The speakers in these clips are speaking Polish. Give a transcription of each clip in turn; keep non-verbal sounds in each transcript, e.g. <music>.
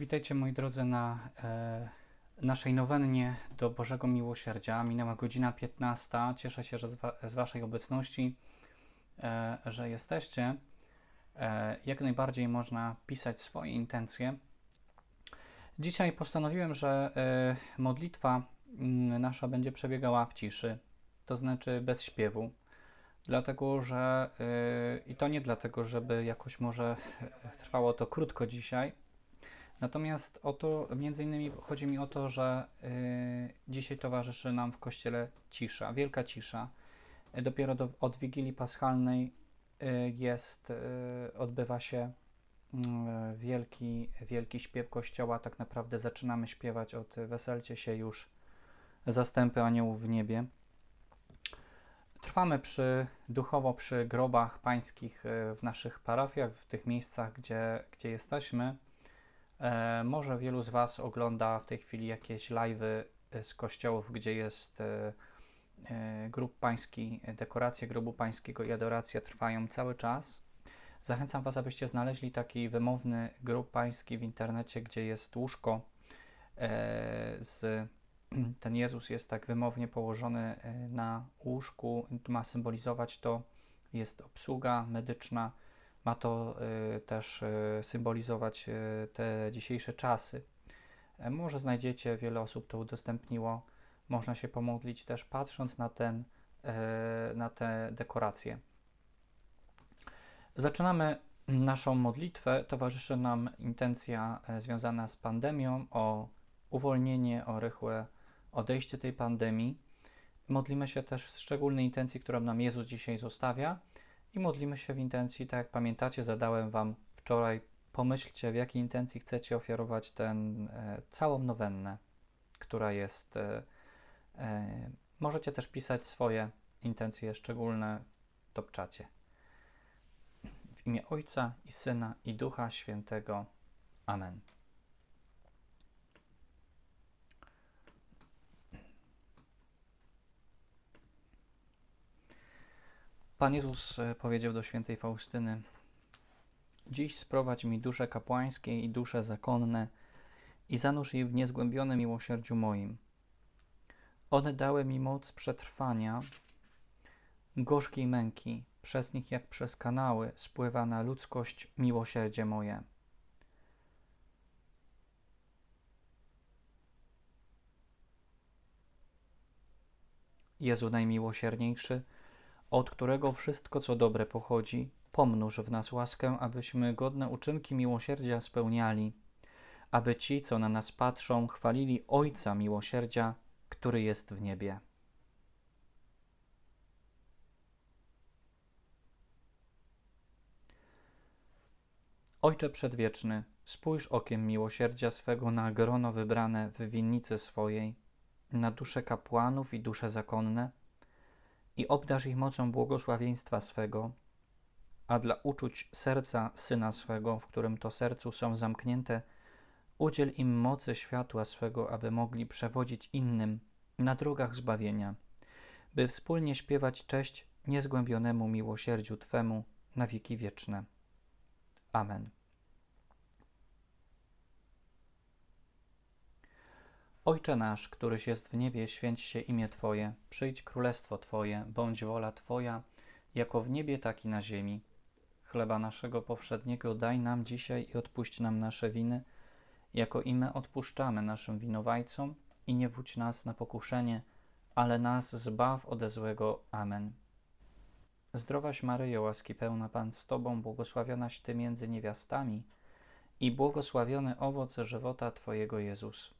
Witajcie moi drodzy na e, naszej nowennie do Bożego Miłosierdzia. Minęła godzina 15. Cieszę się że z, wa- z Waszej obecności, e, że jesteście. E, jak najbardziej można pisać swoje intencje. Dzisiaj postanowiłem, że e, modlitwa mm, nasza będzie przebiegała w ciszy, to znaczy bez śpiewu. Dlatego, że e, i to nie dlatego, żeby jakoś może e, trwało to krótko dzisiaj, Natomiast o to, między innymi chodzi mi o to, że y, dzisiaj towarzyszy nam w kościele cisza, wielka cisza. Dopiero do, od Wigilii Paschalnej y, jest, y, odbywa się y, wielki, wielki śpiew kościoła. Tak naprawdę zaczynamy śpiewać od Weselcie się już zastępy aniołów w niebie. Trwamy przy, duchowo przy grobach pańskich w naszych parafiach, w tych miejscach, gdzie, gdzie jesteśmy. E, może wielu z Was ogląda w tej chwili jakieś live'y e, z kościołów, gdzie jest e, grób pański, dekoracje grobu pańskiego i adoracja trwają cały czas. Zachęcam Was, abyście znaleźli taki wymowny grób pański w internecie, gdzie jest łóżko z <clears throat> ten Jezus jest tak wymownie położony na łóżku, ma symbolizować to, jest obsługa medyczna, ma to y, też y, symbolizować y, te dzisiejsze czasy. E, Może znajdziecie, wiele osób to udostępniło. Można się pomodlić też patrząc na, ten, e, na te dekoracje. Zaczynamy naszą modlitwę. Towarzyszy nam intencja e, związana z pandemią, o uwolnienie, o rychłe odejście tej pandemii. Modlimy się też w szczególnej intencji, którą nam Jezus dzisiaj zostawia i modlimy się w intencji, tak jak pamiętacie, zadałem Wam wczoraj, pomyślcie w jakiej intencji chcecie ofiarować ten, e, całą nowennę, która jest, e, e, możecie też pisać swoje intencje szczególne w topczacie. W imię Ojca i Syna i Ducha Świętego. Amen. Pan Jezus e, powiedział do świętej Faustyny: Dziś sprowadź mi dusze kapłańskie i dusze zakonne i zanurz je w niezgłębionym miłosierdziu moim. One dały mi moc przetrwania gorzkiej męki, przez nich jak przez kanały spływa na ludzkość miłosierdzie moje. Jezu najmiłosierniejszy, od którego wszystko co dobre pochodzi, pomnóż w nas łaskę, abyśmy godne uczynki miłosierdzia spełniali, aby ci, co na nas patrzą, chwalili Ojca miłosierdzia, który jest w niebie. Ojcze Przedwieczny, spójrz okiem miłosierdzia swego na grono wybrane w winnicy swojej, na dusze kapłanów i dusze zakonne, i obdarz ich mocą błogosławieństwa swego, a dla uczuć serca Syna swego, w którym to sercu są zamknięte, udziel im mocy światła swego, aby mogli przewodzić innym na drogach zbawienia, by wspólnie śpiewać cześć niezgłębionemu miłosierdziu Twemu na wieki wieczne. Amen. Ojcze nasz, któryś jest w niebie, święć się imię Twoje, przyjdź królestwo Twoje, bądź wola Twoja, jako w niebie, tak i na ziemi. Chleba naszego powszedniego daj nam dzisiaj i odpuść nam nasze winy, jako i my odpuszczamy naszym winowajcom i nie wódź nas na pokuszenie, ale nas zbaw ode złego. Amen. Zdrowaś Maryjo, łaski pełna Pan z Tobą, błogosławionaś Ty między niewiastami i błogosławiony owoc żywota Twojego Jezus.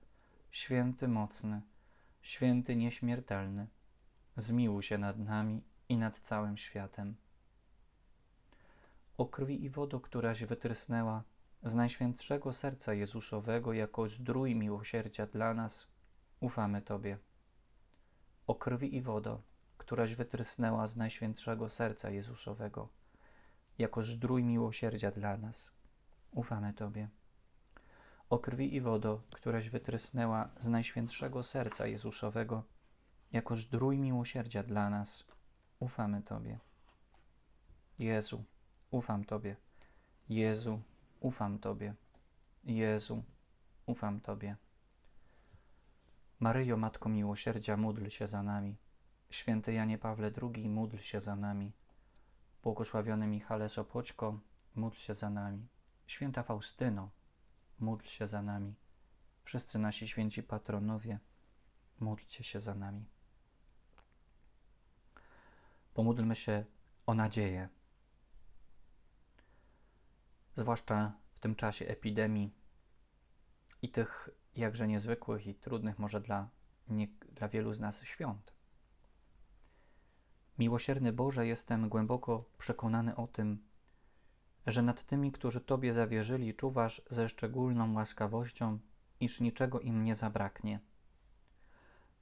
święty mocny, święty nieśmiertelny, zmiłuj się nad nami i nad całym światem. O krwi i wodo, któraś wytrysnęła z Najświętszego Serca Jezusowego jako zdrój miłosierdzia dla nas, ufamy Tobie. O krwi i wodo, któraś wytrysnęła z Najświętszego Serca Jezusowego jako zdrój miłosierdzia dla nas, ufamy Tobie. O krwi i wodo, któraś wytrysnęła z Najświętszego Serca Jezusowego jako zdrój miłosierdzia dla nas, ufamy Tobie. Jezu, ufam Tobie. Jezu, ufam Tobie. Jezu, ufam Tobie. Maryjo, Matko Miłosierdzia, módl się za nami. Święty Janie Pawle II, módl się za nami. Błogosławiony Michale Sopoćko, módl się za nami. Święta Faustyno, módl się za nami. Wszyscy nasi święci patronowie, módlcie się za nami. Pomódlmy się o nadzieję. Zwłaszcza w tym czasie epidemii i tych jakże niezwykłych i trudnych może dla, nie, dla wielu z nas świąt. Miłosierny Boże, jestem głęboko przekonany o tym, że nad tymi, którzy Tobie zawierzyli, czuwasz ze szczególną łaskawością, iż niczego im nie zabraknie.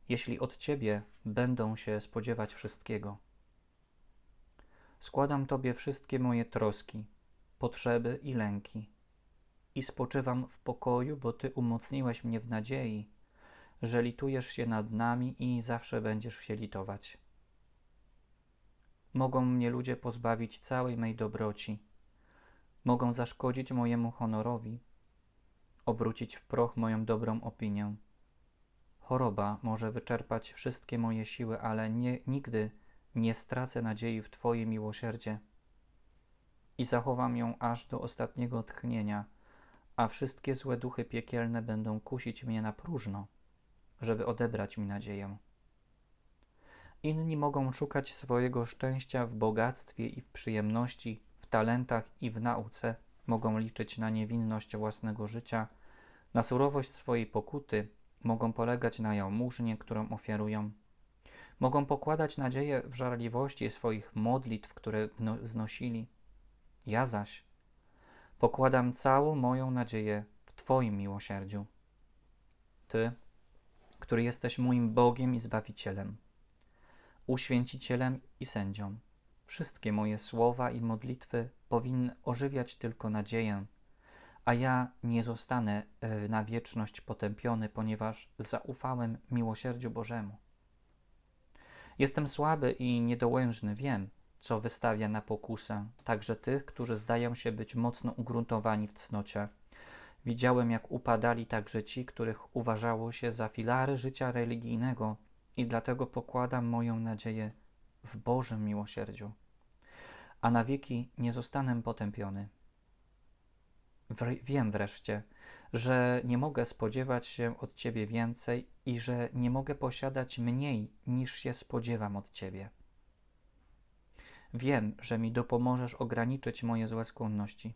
Jeśli od Ciebie będą się spodziewać wszystkiego. Składam Tobie wszystkie moje troski, potrzeby i lęki i spoczywam w pokoju, bo Ty umocniłeś mnie w nadziei, że litujesz się nad nami i zawsze będziesz się litować. Mogą mnie ludzie pozbawić całej mej dobroci, mogą zaszkodzić mojemu honorowi, obrócić w proch moją dobrą opinię. Choroba może wyczerpać wszystkie moje siły, ale nie, nigdy nie stracę nadziei w Twoje miłosierdzie i zachowam ją aż do ostatniego tchnienia, a wszystkie złe duchy piekielne będą kusić mnie na próżno, żeby odebrać mi nadzieję. Inni mogą szukać swojego szczęścia w bogactwie i w przyjemności, talentach i w nauce, mogą liczyć na niewinność własnego życia, na surowość swojej pokuty, mogą polegać na jałmużnie, którą ofiarują. Mogą pokładać nadzieję w żarliwości swoich modlitw, które wznosili. Ja zaś pokładam całą moją nadzieję w Twoim miłosierdziu. Ty, który jesteś moim Bogiem i Zbawicielem, uświęcicielem i sędzią. Wszystkie moje słowa i modlitwy powinny ożywiać tylko nadzieję, a ja nie zostanę e, na wieczność potępiony, ponieważ zaufałem miłosierdziu Bożemu. Jestem słaby i niedołężny, wiem, co wystawia na pokusę także tych, którzy zdają się być mocno ugruntowani w cnocie. Widziałem, jak upadali także ci, których uważało się za filary życia religijnego, i dlatego pokładam moją nadzieję w Bożym miłosierdziu. A na wieki nie zostanę potępiony. Wiem wreszcie, że nie mogę spodziewać się od Ciebie więcej i że nie mogę posiadać mniej niż się spodziewam od Ciebie. Wiem, że mi dopomożesz ograniczyć moje złe skłonności.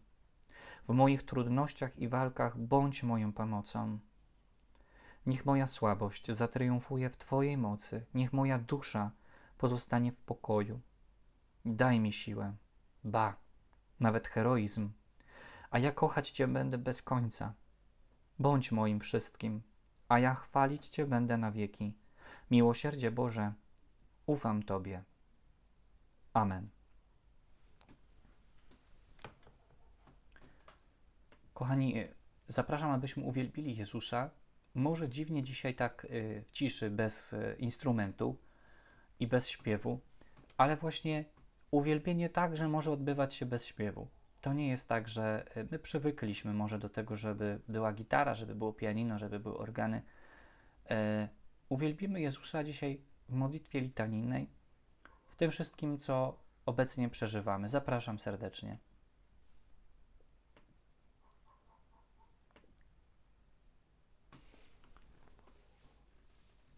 W moich trudnościach i walkach bądź moją pomocą. Niech moja słabość zatriumfuje w Twojej mocy, niech moja dusza pozostanie w pokoju. Daj mi siłę, ba, nawet heroizm, a ja kochać Cię będę bez końca. Bądź moim wszystkim, a ja chwalić Cię będę na wieki. Miłosierdzie Boże, ufam Tobie. Amen. Kochani, y, zapraszam, abyśmy uwielbili Jezusa. Może dziwnie dzisiaj tak y, w ciszy, bez y, instrumentu i bez śpiewu, ale właśnie uwielbienie także może odbywać się bez śpiewu. To nie jest tak, że my przywykliśmy może do tego, żeby była gitara, żeby było pianino, żeby były organy. Uwielbimy Jezusa dzisiaj w modlitwie litanijnej, w tym wszystkim, co obecnie przeżywamy. Zapraszam serdecznie.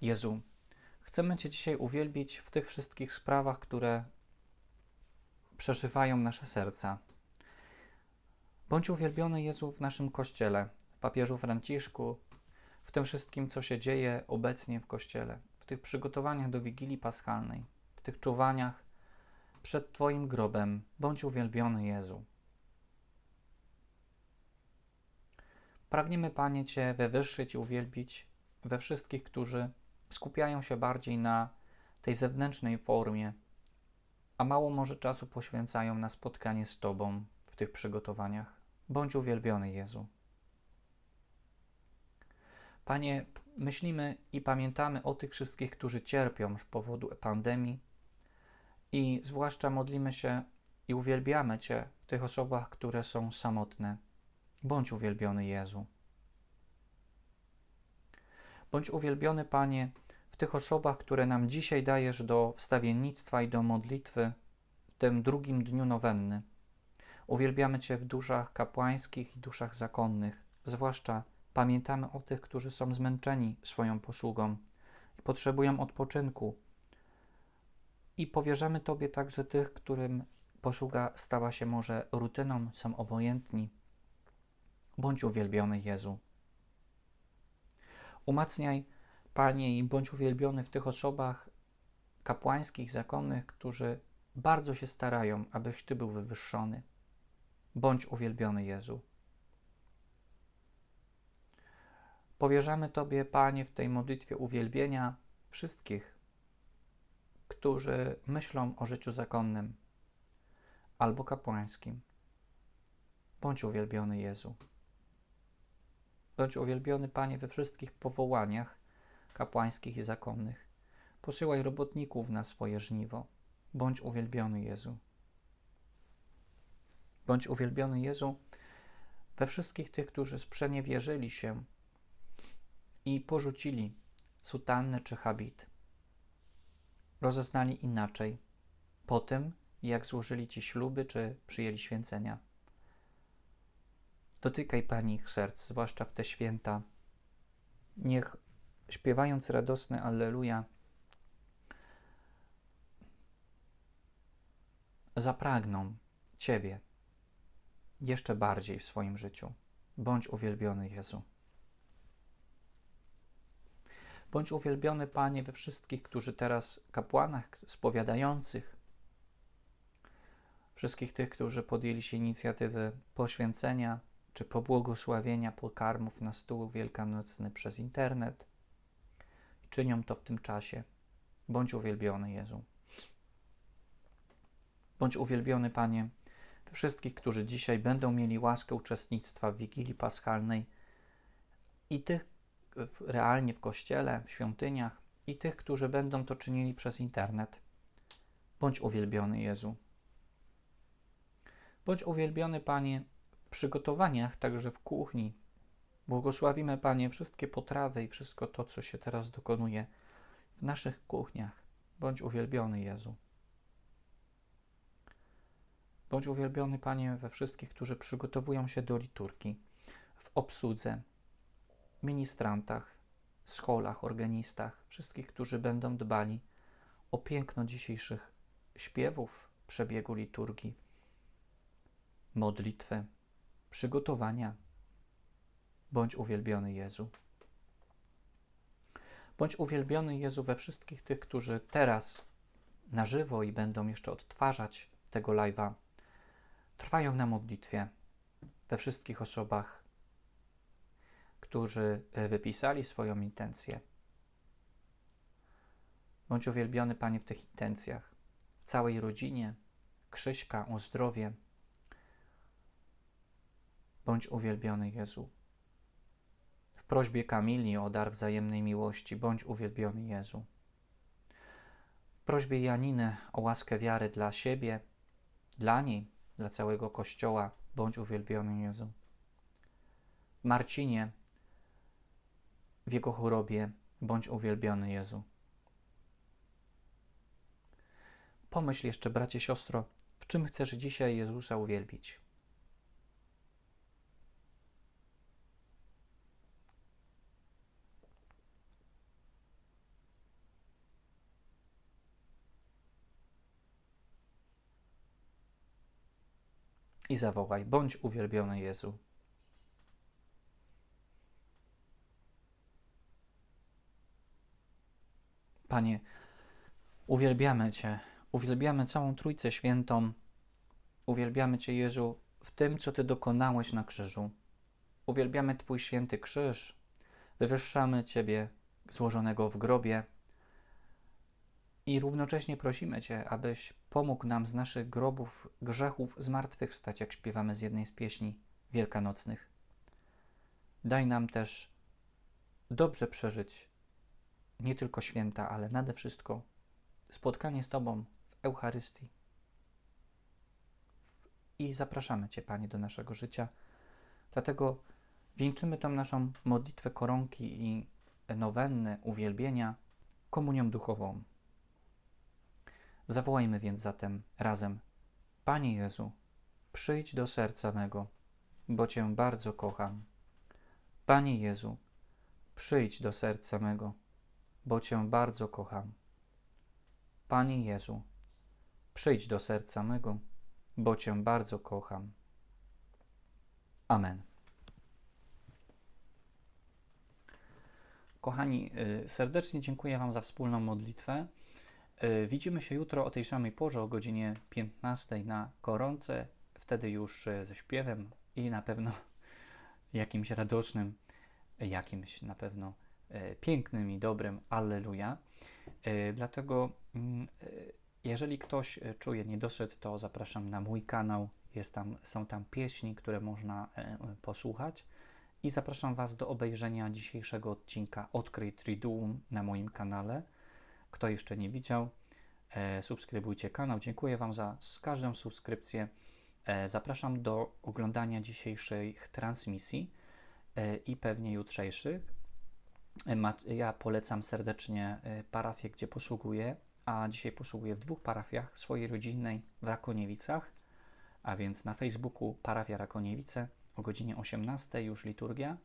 Jezu, chcemy Cię dzisiaj uwielbić w tych wszystkich sprawach, które przeżywają nasze serca. Bądź uwielbiony Jezu w naszym Kościele, w papieżu Franciszku, w tym wszystkim, co się dzieje obecnie w Kościele, w tych przygotowaniach do Wigilii Paschalnej, w tych czuwaniach przed Twoim grobem. Bądź uwielbiony Jezu. Pragniemy, Panie, Cię wywyższyć i uwielbić we wszystkich, którzy skupiają się bardziej na tej zewnętrznej formie, a mało może czasu poświęcają na spotkanie z Tobą w tych przygotowaniach. Bądź uwielbiony, Jezu. Panie, myślimy i pamiętamy o tych wszystkich, którzy cierpią z powodu pandemii i zwłaszcza modlimy się i uwielbiamy Cię w tych osobach, które są samotne. Bądź uwielbiony, Jezu. Bądź uwielbiony, Panie, w tych osobach, które nam dzisiaj dajesz do wstawiennictwa i do modlitwy w tym drugim dniu nowenny. Uwielbiamy Cię w duszach kapłańskich i duszach zakonnych, zwłaszcza pamiętamy o tych, którzy są zmęczeni swoją posługą i potrzebują odpoczynku. I powierzamy Tobie także tych, którym posługa stała się może rutyną, są obojętni. Bądź uwielbiony Jezu. Umacniaj, Panie, i bądź uwielbiony w tych osobach kapłańskich, zakonnych, którzy bardzo się starają, abyś Ty był wywyższony. Bądź uwielbiony Jezu. Powierzamy Tobie, Panie, w tej modlitwie uwielbienia wszystkich, którzy myślą o życiu zakonnym albo kapłańskim. Bądź uwielbiony Jezu. Bądź uwielbiony, Panie, we wszystkich powołaniach kapłańskich i zakonnych. Posyłaj robotników na swoje żniwo. Bądź uwielbiony, Jezu. Bądź uwielbiony, Jezu, we wszystkich tych, którzy sprzeniewierzyli się i porzucili sutannę czy habit. Rozeznali inaczej po tym, jak złożyli Ci śluby czy przyjęli święcenia. Dotykaj, Pani, ich serc, zwłaszcza w te święta. Niech śpiewając radosne Alleluja, zapragną Ciebie jeszcze bardziej w swoim życiu. Bądź uwielbiony, Jezu. Bądź uwielbiony, Panie, we wszystkich, którzy teraz kapłanach spowiadających, wszystkich tych, którzy podjęli się inicjatywy poświęcenia czy pobłogosławienia pokarmów na stół wielkanocny przez internet. Czynią to w tym czasie. Bądź uwielbiony, Jezu. Bądź uwielbiony, Panie, we wszystkich, którzy dzisiaj będą mieli łaskę uczestnictwa w Wigilii Paschalnej i tych w, realnie w kościele, w świątyniach, i tych, którzy będą to czynili przez internet. Bądź uwielbiony, Jezu. Bądź uwielbiony, Panie, w przygotowaniach, także w kuchni. Błogosławimy, Panie, wszystkie potrawy i wszystko to, co się teraz dokonuje w naszych kuchniach. Bądź uwielbiony, Jezu. Bądź uwielbiony, Panie, we wszystkich, którzy przygotowują się do liturgii, w obsłudze, ministrantach, scholach, organistach, wszystkich, którzy będą dbali o piękno dzisiejszych śpiewów, przebiegu liturgii, modlitwę, przygotowania. Bądź uwielbiony Jezu. Bądź uwielbiony Jezu we wszystkich tych, którzy teraz na żywo i będą jeszcze odtwarzać tego live'a, trwają na modlitwie we wszystkich osobach, którzy e, wypisali swoją intencję. Bądź uwielbiony, Panie, w tych intencjach, w całej rodzinie, Krzyśka o zdrowie. Bądź uwielbiony, Jezu. Prośbie Kamili o dar wzajemnej miłości, bądź uwielbiony, Jezu. W prośbie Janiny o łaskę wiary dla siebie, dla niej, dla całego Kościoła, bądź uwielbiony, Jezu. W Marcinie, w jego chorobie, bądź uwielbiony, Jezu. Pomyśl jeszcze, bracie, siostro, w czym chcesz dzisiaj Jezusa uwielbić? I zawołaj: Bądź uwielbiony Jezu. Panie, uwielbiamy Cię, uwielbiamy całą Trójcę Świętą, uwielbiamy Cię, Jezu, w tym, co Ty dokonałeś na krzyżu. Uwielbiamy Twój święty krzyż, wywyższamy Ciebie złożonego w grobie i równocześnie prosimy Cię, abyś pomógł nam z naszych grobów, grzechów zmartwychwstać, jak śpiewamy z jednej z pieśni wielkanocnych. Daj nam też dobrze przeżyć nie tylko święta, ale nade wszystko spotkanie z Tobą w Eucharystii. I zapraszamy Cię, Panie, do naszego życia. Dlatego wieńczymy tą naszą modlitwę koronki i nowenny uwielbienia komunią duchową. Zawołajmy więc zatem razem: Panie Jezu, przyjdź do serca mego, bo Cię bardzo kocham. Panie Jezu, przyjdź do serca mego bo Cię bardzo kocham. Panie Jezu, przyjdź do serca mego, bo Cię bardzo kocham. Amen. Kochani, y, serdecznie dziękuję Wam za wspólną modlitwę. Y, widzimy się jutro o tej samej porze, o godzinie 15 na koronce, wtedy już y, ze śpiewem i na pewno <laughs> jakimś radosnym, jakimś na pewno E, pięknym i dobrym Alleluja. E, dlatego, mm, e, jeżeli ktoś czuje niedosyt, to zapraszam na mój kanał. Jest tam, są tam pieśni, które można posłuchać. I zapraszam Was do obejrzenia dzisiejszego odcinka Odkryj Triduum na moim kanale. Kto jeszcze nie widział, subskrybujcie kanał. Dziękuję Wam za każdą subskrypcję. Zapraszam do oglądania dzisiejszych transmisji i pewnie jutrzejszych. Ja polecam serdecznie parafię, gdzie posługuję, a dzisiaj posługuję w dwóch parafiach swojej rodzinnej w Rakoniewicach, a więc na Facebooku Parafia Rakoniewice o godzinie 18 już liturgia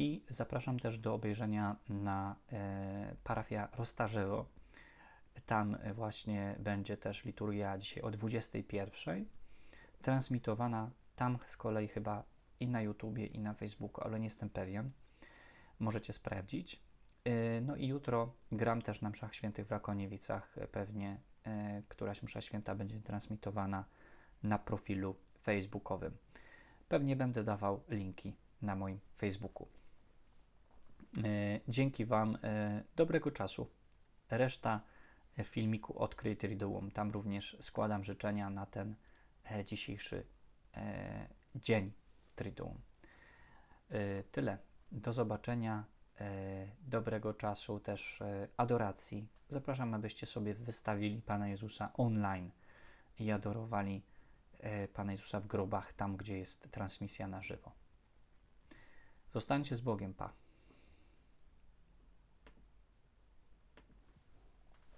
i zapraszam też do obejrzenia na e, parafia Rostarzewo. Tam właśnie będzie też liturgia dzisiaj o 21, transmitowana tam z kolei chyba i na YouTubie, i na Facebooku, ale nie jestem pewien możecie sprawdzić. Y, no i jutro gram też na mszach świętych w Rakoniewicach. Pewnie y, któraś msza święta będzie transmitowana na profilu facebookowym. Pewnie będę dawał linki na moim Facebooku. Y, dzięki Wam dobrego czasu. Reszta filmiku Odkryj Triduum. Tam również składam życzenia na ten e, dzisiejszy e, dzień Triduum. Tyle. Do zobaczenia, e, dobrego czasu, też e, adoracji. Zapraszam, abyście sobie wystawili Pana Jezusa online i adorowali e, Pana Jezusa w grobach, tam gdzie jest transmisja na żywo. Zostańcie z Bogiem, Pa.